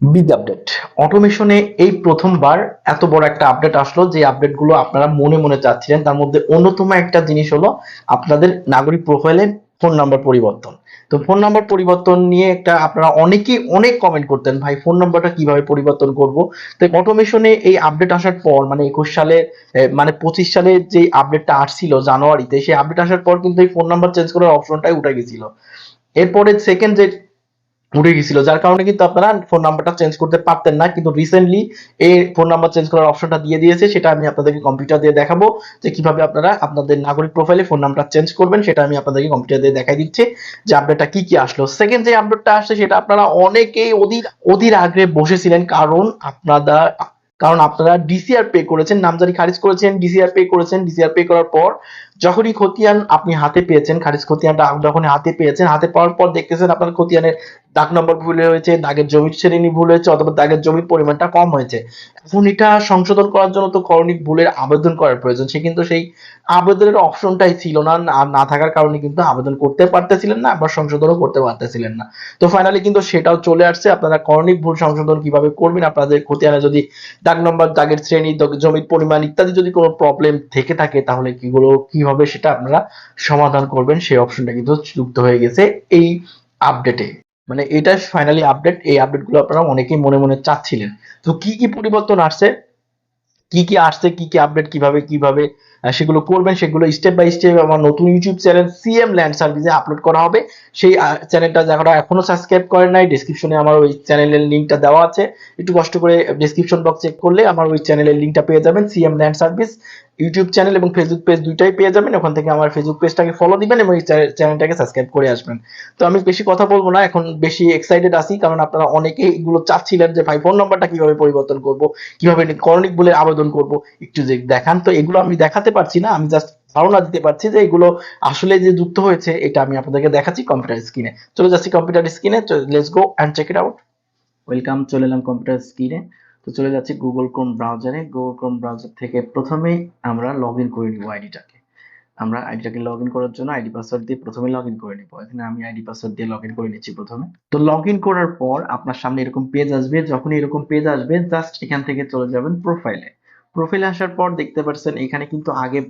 Big update অটোমেশনে এই প্রথমবার এত বড় একটা আপডেট আসলো যে আপডেটগুলো আপনারা মনে মনে চাচ্ছিলেন। তার মধ্যে অন্যতম একটা জিনিস হলো আপনাদের নাগরিক প্রোফাইলে ফোন নাম্বার পরিবর্তন। তো ফোন নাম্বার পরিবর্তন নিয়ে একটা আপনারা অনেকেই অনেক কমেন্ট করতেন, ভাই ফোন নাম্বারটা কীভাবে পরিবর্তন করব? তো অটোমেশনে এই আপডেট আসার পর মানে একুশ সালে মানে পঁচিশ সালে যে আপডেটটা আসছিল জানুয়ারিতে, সেই আপডেট আসার পর কিন্তু এই ফোন নাম্বার চেঞ্জ করার অপশনটাই উঠে গেছিল। এরপরে সেকেন্ড যে উঠে গেছিল। যার কারণে কিন্তু আপনারা ফোন নাম্বারটা চেঞ্জ করতে পারতেন না। কিন্তু রিসেন্টলি এই ফোন নাম্বার চেঞ্জ করার অপশনটা দিয়ে দিয়েছে। সেটা আমি আপনাদেরকে কম্পিউটার দিয়ে দেখাবো যে কীভাবে আপনারা আপনাদের নাগরিক প্রোফাইলে ফোন নাম্বার চেঞ্জ করবেন। সেটা আমি আপনাদেরকে কম্পিউটার দিয়ে দেখাই দিচ্ছি যে আপডেটটা কি কি আসলো। সেকেন্ড যে আপডেটটা আসছে, সেটা আপনারা অনেকেই অধীর অধীর আগ্রহে বসেছিলেন। কারণ আপনারা কারণ আপনারা ডিসিআর পে করেছেন, নামজারি খারিজ করেছেন ডিসিআর পে করেছেন। ডিসিআর পে করার পর যখনই খতিয়ান আপনি হাতে পেয়েছেন, খারিজ খতিয়ানটা যখন হাতে পেয়েছেন, হাতে পাওয়ার পর দেখতেছেন আপনার খতিয়ানের দাগ নম্বর ভুল হয়েছে, দাগের জমির শ্রেণি ভুল হয়েছে অথবা দাগের জমির পরিমাণটা কম হয়েছে। এখন এটা সংশোধন করার জন্য তো করণিক ভুলের আবেদন করার প্রয়োজন। সে কিন্তু সেই আবেদনের অপশনটাই ছিল না না থাকার কারণে কিন্তু আবেদন করতে পারতেছিলেন না, আবার সংশোধনও করতে পারতেছিলেন না। তো ফাইনালি কিন্তু সেটাও চলে আসছে। আপনারা করণিক ভুল সংশোধন কীভাবে করবেন, আপনাদের খতিয়ানে যদি দাগ নম্বর, দাগের শ্রেণি জমির পরিমাণ ইত্যাদি যদি কোনো প্রবলেম থেকে থাকে, তাহলে কিগুলো কীভাবে সেটা আপনারা সমাধান করবেন, সেই অপশনটা কিন্তু যুক্ত হয়ে গেছে এই আপডেটে মানে এটা ফাইনালি আপডেট এই আপডেটগুলো আপনারা অনেকেই মনে মনে চাচ্ছিলেন। তো কি কি পরিবর্তন আসছে? কি কি আসছে? কি কি আপডেট কীভাবে? কীভাবে? সেগুলো করবেন, সেগুলো স্টেপ বাই স্টেপ আমার নতুন ইউটিউব চ্যানেল সিএম ল্যান্ড সার্ভিসে আপলোড করা হবে। সেই চ্যানেলটা যারা এখনও সাবস্ক্রাইব করেন নাই ডেসক্রিপশনে আমার ওই চ্যানেলের লিংকটা দেওয়া আছে। একটু কষ্ট করে ডেসক্রিপশন বক্স চেক করলে আমার ওই চ্যানেলের লিংকটা পেয়ে যাবেন CM land service YouTube channel এবং ফেসবুক পেজ দুইটাই পেয়ে যাবেন, ওখান থেকে আমার ফেসবুক পেজটাকে ফলো দিবেন এবং এই চ্যানেলটাকে সাবস্ক্রাইব করে আসবেন। তো আমি বেশি কথা বলব না, এখন বেশি এক্সাইটেড আছি, কারণ আপনারা অনেকে এগুলো চাচ্ছিলেন যে, ভাই ফোন নাম্বারটা কীভাবে পরিবর্তন করব? কীভাবে করণিক বলে আবেদন করব? একটু দেখান, তো এগুলো আমি দেখাতে পারছি না, আমি জাস্ট ধারণা দিতে পারছি যে এগুলো আসলে যে যুক্ত হয়েছে, এটা আমি আপনাদেরকে দেখাচ্ছি কম্পিউটার স্ক্রিনে চলে যাচ্ছি কম্পিউটার স্ক্রিনে let's go and check it out welcome চলে এলাম কম্পিউটার স্ক্রিনে তো চলে যাচ্ছি গুগল ক্রোম ব্রাউজারে গুগল ক্রোম ব্রাউজার থেকে প্রথমেই আমরা লগ ইন করে নিব আইডিটাকে আমরা আইডিটাকে লগ ইন করার জন্য আইডি পাসওয়ার্ড দিয়ে প্রথমে লগ ইন করে নিব। এখানে আমি আইডি পাসওয়ার্ড দিয়ে লগ ইন করে নিচ্ছি প্রথমে। তো লগ ইন করার পর আপনার সামনে এরকম পেজ আসবে। যখন এরকম পেজ আসবে জাস্ট এখান থেকে চলে যাবেন প্রোফাইলে প্রোফাইলে আসার পর দেখতে পাচ্ছেন এখানে কিন্তু আগে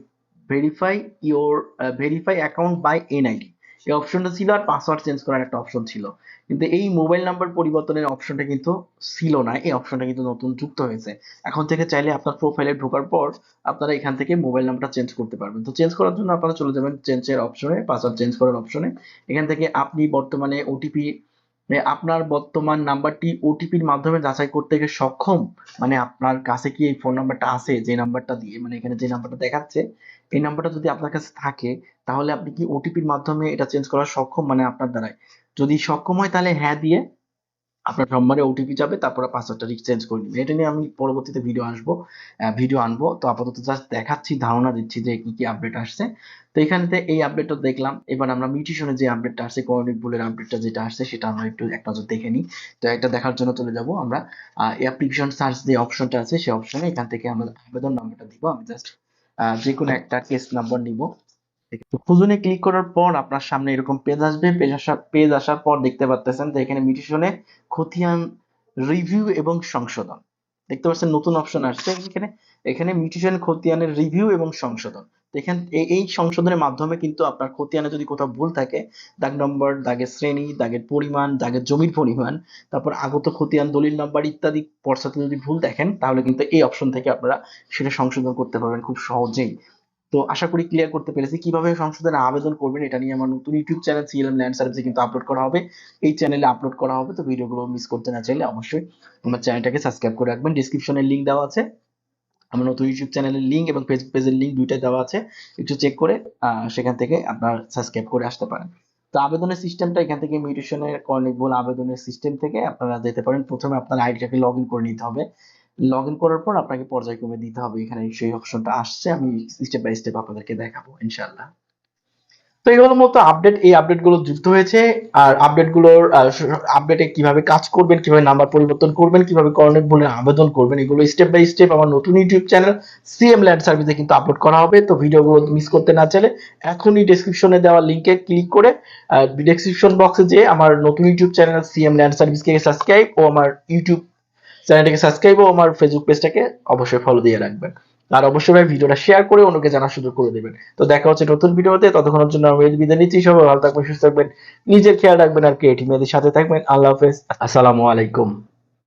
verify your verify account by NID এই অপশনটা ছিল আর পাসওয়ার্ড চেঞ্জ করার একটা অপশন ছিল। কিন্তু এই মোবাইল নাম্বার পরিবর্তনের অপশনটা কিন্তু ছিল না, এই অপশনটা কিন্তু নতুন যুক্ত হয়েছে। এখন থেকে চাইলে আপনার প্রোফাইলে ঢোকার পর আপনারা এখান থেকে মোবাইল নাম্বারটা চেঞ্জ করতে পারবেন। তো চেঞ্জ করার জন্য আপনারা চলে যাবেন চেঞ্জের অপশনে পাসওয়ার্ড চেঞ্জ করার অপশনে এখান থেকে আপনি বর্তমানে ওটিপি আপনার বর্তমান নাম্বারটি ওটিপির মাধ্যমে যাচাই করতে গিয়ে সক্ষম? মানে আপনার কাছে কি এই ফোন নাম্বারটা আছে, যে নাম্বারটা দিয়ে মানে এখানে যে নাম্বারটা দেখাচ্ছে, এই নাম্বারটা যদি আপনার কাছে থাকে, তাহলে আপনি কি ওটিপির মাধ্যমে এটা চেঞ্জ করা সক্ষম? মানে আপনার দ্বারাই। যদি সক্ষম হয় তাহলে হ্যাঁ দিয়ে আপনার নম্বরে ওটিপি যাবে, তারপরে পাসওয়ার্ডটা চেঞ্জ করে নেবেন এটা নিয়ে আমি পরবর্তীতে ভিডিও আসব ভিডিও আনব। তো আপাতত জাস্ট দেখাচ্ছি, ধারণা দিচ্ছি যে কি কি আপডেট আসছে। তো এখানেতে এই আপডেটটা দেখলাম। এবার আমরা মিউটেশনের যে আপডেটটা আসছে করণিক বুলের আপডেটটা যেটা আসছে, সেটা আমরা একটু এক নজর দেখে নিই। তো এটা দেখার জন্য চলে যাব আমরা। অ্যাপ্লিকেশন সার্চ যে অপশনটা আছে সেই অপশনে এখান থেকে আমরা আবেদন নাম্বারটা দিব। আমি জাস্ট যে কোনো একটা কেস নাম্বার নিব। তো খুঁজুনে ক্লিক করার পর আপনার সামনে এরকম পেজ আসবে। পেজ আসার পেজ আসার পর দেখতে পাচ্ছেন যে এখানে মিউটেশনে খতিয়ান রিভিউ এবং সংশোধন। দেখতে পাচ্ছেন নতুন অপশন আসছে এখানে। এখানে মিউটেশন খতিয়ানের রিভিউ এবং সংশোধন। এখান এই সংশোধনের মাধ্যমে কিন্তু আপনার খতিয়ানে যদি কোথাও ভুল থাকে, দাগ নম্বর, দাগের শ্রেণি, দাগের পরিমাণ, দাগের জমির পরিমাণ, তারপর আগত খতিয়ান, দলিল নাম্বার ইত্যাদি পর্সাতে যদি ভুল দেখেন, তাহলে কিন্তু এই অপশন থেকে আপনারা সেটা সংশোধন করতে পারবেন খুব সহজেই। তো আশা করি ক্লিয়ার করতে পেরেছি। কীভাবে সংশোধনে আবেদন করবেন এটা নিয়ে আমার নতুন ইউটিউব চ্যানেল সিএলএম ল্যান্ড সার্ভিসে কিন্তু আপলোড করা হবে। এই চ্যানেলে আপলোড করা হবে, তো ভিডিওগুলো মিস করতে না চাইলে অবশ্যই আমার চ্যানেলটাকে সাবস্ক্রাইব করে রাখবেন। ডিসক্রিপশনে লিংক দেওয়া আছে। আমার নতুন ইউটিউব চ্যানেলের লিংক এবং ফেসবুক পেজের লিংক দুইটাই দেওয়া আছে। একটু চেক করে সেখান থেকে আপনার সাবস্ক্রাইব করে আসতে পারেন। তো আবেদনের সিস্টেমটা এখান থেকে মিউটেশনের করণিক বল আবেদনের সিস্টেম থেকে আপনারা যেতে পারেন। প্রথমে আপনার আইডিটাকে লগ ইন করে নিতে হবে। লগ ইন করার পর আপনাকে পর্যায়ক্রমে দিতে হবে। এখানে সেই অপশনটা আসছে। আমি স্টেপ বাই স্টেপ আপনাদেরকে দেখাবো ইনশাল্লাহ তো এই হলো মতো আপডেট এই আপডেটগুলো যুক্ত হয়েছে। আর আপডেটগুলোর আপডেটে কীভাবে কাজ করবেন, কীভাবে নাম্বার পরিবর্তন করবেন, কীভাবে করণিক বলে আবেদন করবেন, এগুলো স্টেপ বাই স্টেপ আমার নতুন ইউটিউব চ্যানেল সিএম ল্যান্ড সার্ভিসে কিন্তু আপলোড করা হবে। তো ভিডিওগুলো মিস করতে না চাইলে এখনই ডেসক্রিপশনে দেওয়া লিঙ্কে ক্লিক করে ডেসক্রিপশন বক্সে যে আমার নতুন ইউটিউব চ্যানেল সিএম ল্যান্ড সার্ভিসকে সাবস্ক্রাইব ও আমার ইউটিউব চ্যানেলটাকে সাবস্ক্রাইব ও আমার ফেসবুক পেজটাকে অবশ্যই ফলো দিয়ে রাখবেন। আর অবশ্যই ভাই ভিডিওটা শেয়ার করে অন্যকে জানার সুযোগ করে দেবেন। তো দেখা হচ্ছে নতুন ভিডিওতে, ততক্ষণের জন্য আমি বিদায় নিচ্ছি। সবাই ভালো থাকবেন, সুস্থ থাকবেন, নিজের খেয়াল রাখবেন আর ক্রিয়েটিভ মেয়েদের সাথে থাকবেন। আল্লাহ হাফেজ। আসসালামু আলাইকুম।